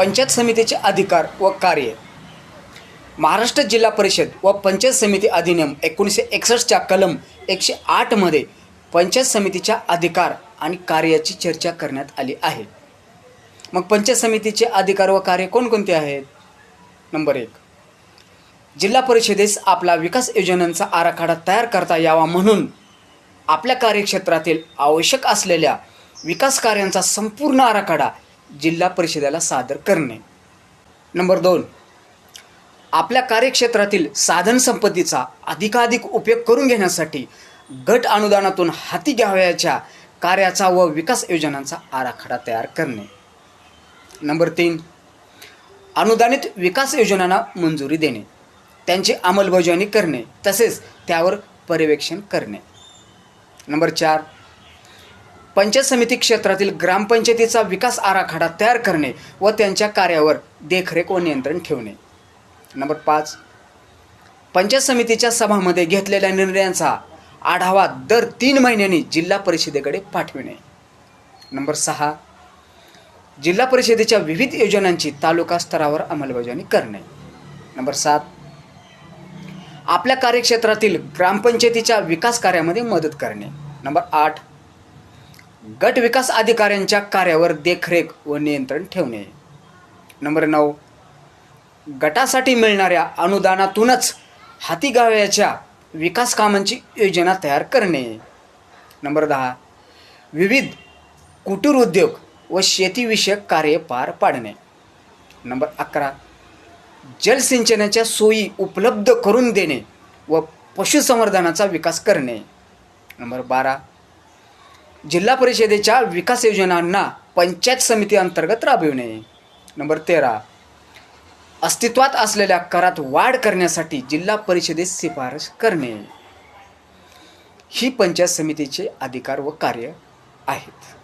पंचायत समितीचे अधिकार व कार्य. महाराष्ट्र जिल्हा परिषद व पंचायत समिती अधिनियम एकोणीसशे एकसष्टच्या कलम एकशे आठमध्ये पंचायत समितीच्या अधिकार आणि कार्याची चर्चा करण्यात आली आहे. मग पंचायत समितीचे अधिकार व कार्य कोणकोणते आहेत? नंबर एक. जिल्हा परिषदेस आपला विकास योजनांचा आराखडा तयार करता यावा म्हणून आपल्या कार्यक्षेत्रातील आवश्यक असलेल्या विकास कार्यांचा संपूर्ण आराखडा जिल्हा परिषदेला सादर करणे. नंबर दोन. आपल्या कार्यक्षेत्रातील साधनसंपत्तीचा अधिकाधिक उपयोग करून घेण्यासाठी गट अनुदानातून हाती घ्यावयाच्या कार्याचा व विकास योजनांचा आराखडा तयार करणे. नंबर तीन. अनुदानित विकास योजनांना मंजुरी देणे. त्यांची अंमलबजावणी करणे तसेच त्यावर पर्यवेक्षण करणे. नंबर चार. पंचायत समिती क्षेत्रातील ग्रामपंचायतीचा विकास आराखडा तयार करणे व त्यांच्या कार्यावर देखरेख व नियंत्रण ठेवणे. नंबर पाच. पंचायत समितीच्या सभामध्ये घेतलेल्या निर्णयांचा आढावा दर तीन महिन्यांनी जिल्हा परिषदेकडे पाठविणे. नंबर सहा. जिल्हा परिषदेच्या विविध योजनांची तालुका स्तरावर अंमलबजावणी करणे. नंबर सात. आपल्या कार्यक्षेत्रातील ग्रामपंचायतीच्या विकास कार्यामध्ये मदत करणे. नंबर आठ. गट विकास अधिकाऱ्यांच्या कार्यावर देखरेख व नियंत्रण ठेवणे. नंबर नऊ गटासाठी मिळणाऱ्या अनुदानातूनच हाती गाव्याच्या विकास कामांची योजना तयार करणे. नंबर दहा विविध कुटीर उद्योग व शेतीविषयक कार्य पार पाडणे. नंबर अकरा जलसिंचनाच्या सोयी उपलब्ध करून देणे व पशुसंवर्धनाचा विकास करणे. नंबर बारा जिल्हा परिषदेच्या विकास योजनांना पंचायत समिती अंतर्गत राबविणे. नंबर तेरा. अस्तित्वात असलेल्या करात वाढ करण्यासाठी जिल्हा परिषदेत शिफारस करणे. ही पंचायत समितीचे अधिकार व कार्य आहेत.